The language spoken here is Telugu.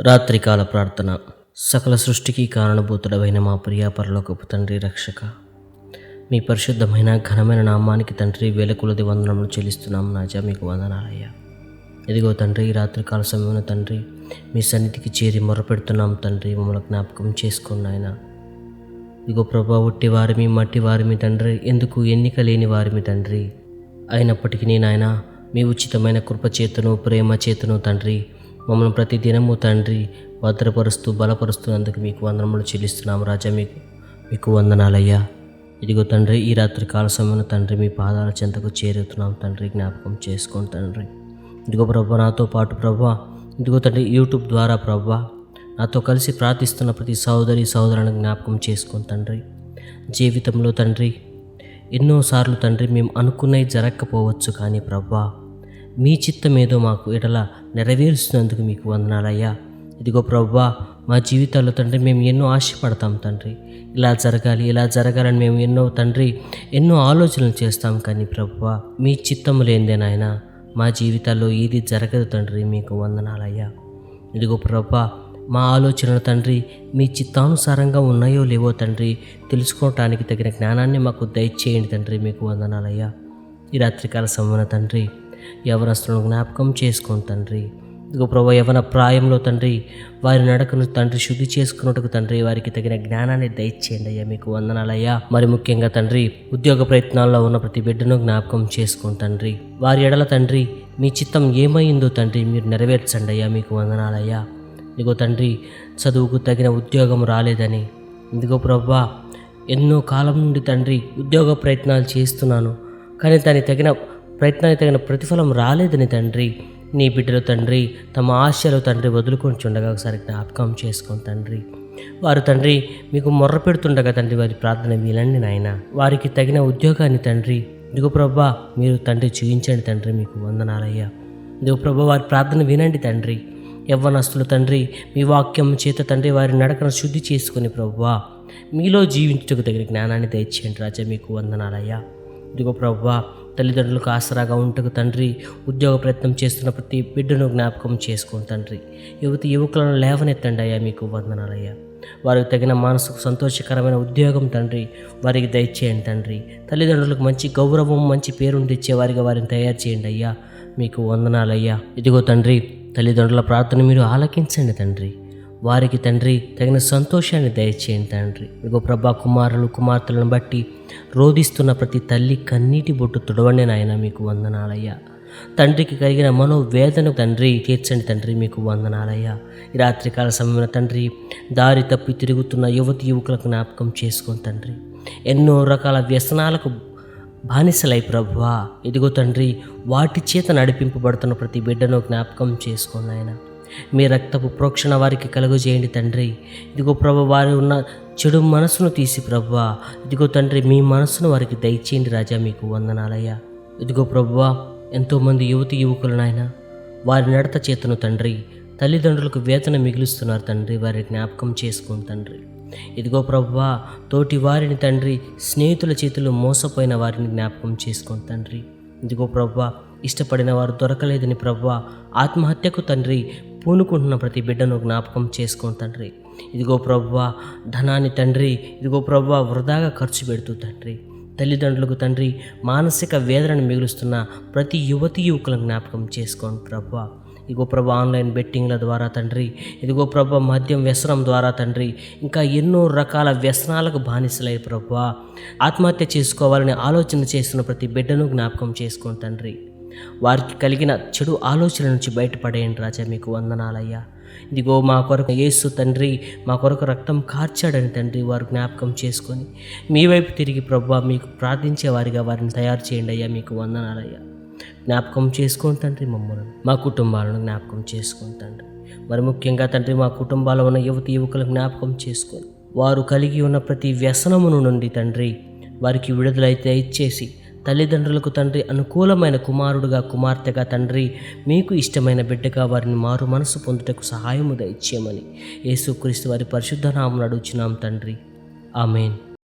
రాత్రికాల ప్రార్థన. సకల సృష్టికి కారణభూతుడమైన మా ప్రియ పరలోకపు తండ్రి రక్షక. మీ పరిశుద్ధమైన ఘనమైన నామానికి తండ్రి వేల కొలది వందనములు చెల్లిస్తున్నాం నాజా మీకు వందనాలయ్యా. ఇదిగో తండ్రి రాత్రికాల సమయంలో తండ్రి మీ సన్నిధికి చేరి మొరపెడుతున్నాం తండ్రి మమ్మల్ని జ్ఞాపకం చేసుకున్న ఆయన ఇదిగో ప్రభా ఉట్టి వారిమి మట్టి వారిమి తండ్రి ఎందుకు ఎన్నిక లేని వారిమి తండ్రి. అయినప్పటికీ నేనాయన మీ ఉచితమైన కృప చేతను ప్రేమ చేతను తండ్రి మమ్మల్ని ప్రతి దినము తండ్రి భద్రపరుస్తూ బలపరుస్తున్నందుకు మీకు వందనములు చెల్లిస్తున్నాం రాజా మీకు మీకు వందనాలయ్యా. ఇదిగో తండ్రి ఈ రాత్రి కాల సమయంలో తండ్రి మీ పాదాల చెంతకు చేరుతున్నాం తండ్రి జ్ఞాపకం చేసుకోండి తండ్రి. ఇదిగో ప్రభా నాతో పాటు ప్రభా ఇదిగో తండ్రి యూట్యూబ్ ద్వారా ప్రభా నాతో కలిసి ప్రార్థిస్తున్న ప్రతి సహోదరి సహోదరులను జ్ఞాపకం చేసుకోండి తండ్రి. జీవితంలో తండ్రి ఎన్నోసార్లు తండ్రి మేము అనుకున్నవి జరగకపోవచ్చు కానీ ప్రభా మీ చిత్తం ఏదో మాకు ఎడల నెరవేరుస్తున్నందుకు మీకు వందనాలయ్యా. ఇదిగో ప్రభా మా జీవితాల్లో తండ్రి మేము ఎన్నో ఆశపడతాం తండ్రి. ఇలా జరగాలి ఇలా జరగాలని మేము ఎన్నో తండ్రి ఎన్నో ఆలోచనలు చేస్తాం కానీ ప్రభా మీ చిత్తము లేనిదే నాయన మా జీవితాల్లో ఏది జరగదు తండ్రి మీకు వందనాలయ్యా. ఇదిగో ప్రభా మా ఆలోచనలు తండ్రి మీ చిత్తానుసారంగా ఉన్నాయో లేవో తండ్రి తెలుసుకోవటానికి తగిన జ్ఞానాన్ని మాకు దయచేయండి తండ్రి మీకు వందనాలయ్యా. ఈ రాత్రికాల సమన తండ్రి యవనస్తులను జ్ఞాపకం చేసుకోండి తండ్రి. ఇదిగో ప్రభా యవన ప్రాయంలో తండ్రి వారి నడకను తండ్రి శుద్ధి చేసుకున్నట్టుకు తండ్రి వారికి తగిన జ్ఞానాన్ని దయచేయండి అయ్యా మీకు వందనాలయ్యా. మరి ముఖ్యంగా తండ్రి ఉద్యోగ ప్రయత్నాల్లో ఉన్న ప్రతి బిడ్డను జ్ఞాపకం చేసుకోండి తండ్రి. వారి ఎడల తండ్రి మీ చిత్తం ఏమైందో తండ్రి మీరు నెరవేర్చండి అయ్యా మీకు వందనాలయ్యా. ఇదిగో తండ్రి చదువుకు తగిన ఉద్యోగం రాలేదని. ఇదిగో ప్రభా ఎన్నో కాలం నుండి తండ్రి ఉద్యోగ ప్రయత్నాలు చేస్తున్నాను. కానీ దానికి తగిన ప్రయత్నానికి తగిన ప్రతిఫలం రాలేదని తండ్రి. నీ బిడ్డలు తండ్రి తమ ఆశలు తండ్రి వదులుకొని చుండగా ఒకసారి జ్ఞాపకం చేసుకోండి తండ్రి. వారు తండ్రి మీకు మొర్ర పెడుతుండగా తండ్రి వారి ప్రార్థన మీలండి నాయన. వారికి తగిన ఉద్యోగాన్ని తండ్రి. ఇదిగో ప్రభా మీరు తండ్రి చూపించండి తండ్రి మీకు వందనాలయ్యా. ఇదిగో ప్రభా వారి ప్రార్థన వినండి తండ్రి. యవ్వనస్తులు తండ్రి మీ వాక్యం చేత తండ్రి వారి నడకను శుద్ధి చేసుకుని ప్రభువా మీలో జీవించుటకు తగిన జ్ఞానాన్ని దయచేయండి రాజా మీకు వందనాలయ్యా. ఇదిగో ప్రభువా తల్లిదండ్రులకు ఆసరాగా ఉంటకు తండ్రి ఉద్యోగ ప్రయత్నం చేస్తున్న ప్రతి బిడ్డను జ్ఞాపకం చేసుకోండి తండ్రి. యువతి యువకులను లేవనెత్తండి అయ్యా మీకు వందనాలయ్యా. వారికి తగిన మనసుకు సంతోషకరమైన ఉద్యోగం తండ్రి వారికి దయచేయండి తండ్రి. తల్లిదండ్రులకు మంచి గౌరవం మంచి పేరును తెచ్చే వారిగా వారిని తయారు చేయండి అయ్యా. మీకు వందనాలయ్యా. ఇదిగో తండ్రి తల్లిదండ్రుల ప్రార్థన మీరు ఆలకించండి తండ్రి. వారికి తండ్రి తగిన సంతోషాన్ని దయచేయండి తండ్రి. ఇదిగో ప్రభా కుమారులు కుమార్తెలను బట్టి రోధిస్తున్న ప్రతి తల్లి కన్నీటి బొట్టు తుడవండి నాయన మీకు వందనాలయ్యా. తండ్రికి కలిగిన మనోవేదన తండ్రి తీర్చండి తండ్రి మీకు వందనాలయ్యా. ఈ రాత్రికాల సమయంలో తండ్రి దారి తప్పి తిరుగుతున్న యువతి యువకులకు జ్ఞాపకం చేసుకోండి తండ్రి. ఎన్నో రకాల వ్యసనాలకు బానిసలై ప్రభువా ఇదిగో తండ్రి వాటి చేత నడిపింపబడుతున్న ప్రతి బిడ్డను జ్ఞాపకం చేసుకోండి ఆయన మీ రక్తపు ప్రోక్షణ వారికి కలుగజేయండి తండ్రి. ఇదిగో ప్రభు వారి ఉన్న చెడు మనసును తీసి ప్రభువా ఇదిగో తండ్రి మీ మనసును వారికి దయచేయండి రాజా మీకు వందనాలయ్యా. ఇదిగో ప్రభువా ఎంతోమంది యువతి యువకులు నాయన వారి నడత చేతను తండ్రి తల్లిదండ్రులకు వేతన మిగులుస్తున్నారు తండ్రి వారి జ్ఞాపకం చేసుకుని తండ్రి. ఇదిగో ప్రభువా తోటి వారిని తండ్రి స్నేహితుల చేతులు మోసపోయిన వారిని జ్ఞాపకం చేసుకుని తండ్రి. ఇదిగో ప్రభువా ఇష్టపడిన వారు దొరకలేదని ప్రభువా ఆత్మహత్యకు తండ్రి పూనుకుంటున్న ప్రతి బిడ్డను జ్ఞాపకం చేసుకోండి తండ్రి. ఇదిగో ప్రభువా ధనాన్ని తండ్రి. ఇదిగో ప్రభువా వృధాగా ఖర్చు పెడుతూ తండ్రి. తల్లిదండ్రులకు తండ్రి మానసిక వేదనను మిగులుస్తున్న ప్రతి యువతి యువకులను జ్ఞాపకం చేసుకోండి ప్రభా ఇదిగో ప్రభ ఆన్లైన్ బెట్టింగ్ల ద్వారా తండ్రి. ఇదిగో ప్రభా మద్యం వ్యసనం ద్వారా తండ్రి. ఇంకా ఎన్నో రకాల వ్యసనాలకు బానిసలై ప్రభ ఆత్మహత్య చేసుకోవాలని ఆలోచన చేస్తున్న ప్రతి బిడ్డను జ్ఞాపకం చేసుకోండి తండ్రి. వారికి కలిగిన చెడు ఆలోచన నుంచి బయటపడేయండి రాజా మీకు వందనాలయ్యా. ఇదిగో మా కొరకు యేసు తండ్రి మా కొరకు రక్తం కార్చాడని తండ్రి వారు జ్ఞాపకం చేసుకొని మీ వైపు తిరిగి ప్రభా మీకు ప్రార్థించే వారిగా వారిని తయారు చేయండి అయ్యా మీకు వందనాలయ్యా. జ్ఞాపకం చేసుకోండి తండ్రి మమ్మల్ని మా కుటుంబాలను జ్ఞాపకం చేసుకొని తండ్రి. మరి ముఖ్యంగా తండ్రి మా కుటుంబాల్లో ఉన్న యువతి యువకులు జ్ఞాపకం చేసుకొని వారు కలిగి ఉన్న ప్రతి వ్యసనమును నుండి తండ్రి వారికి విడుదలైతే ఇచ్చేసి తల్లిదండ్రులకు తండ్రి అనుకూలమైన కుమారుడుగా కుమార్తెగా తండ్రి మీకు ఇష్టమైన బిడ్డగా వారిని మారు మనసు పొందుటకు సహాయము దయచేయమని యేసుక్రీస్తు వారి పరిశుద్ధ నామం నడుచున్నాం తండ్రి. ఆమెన్.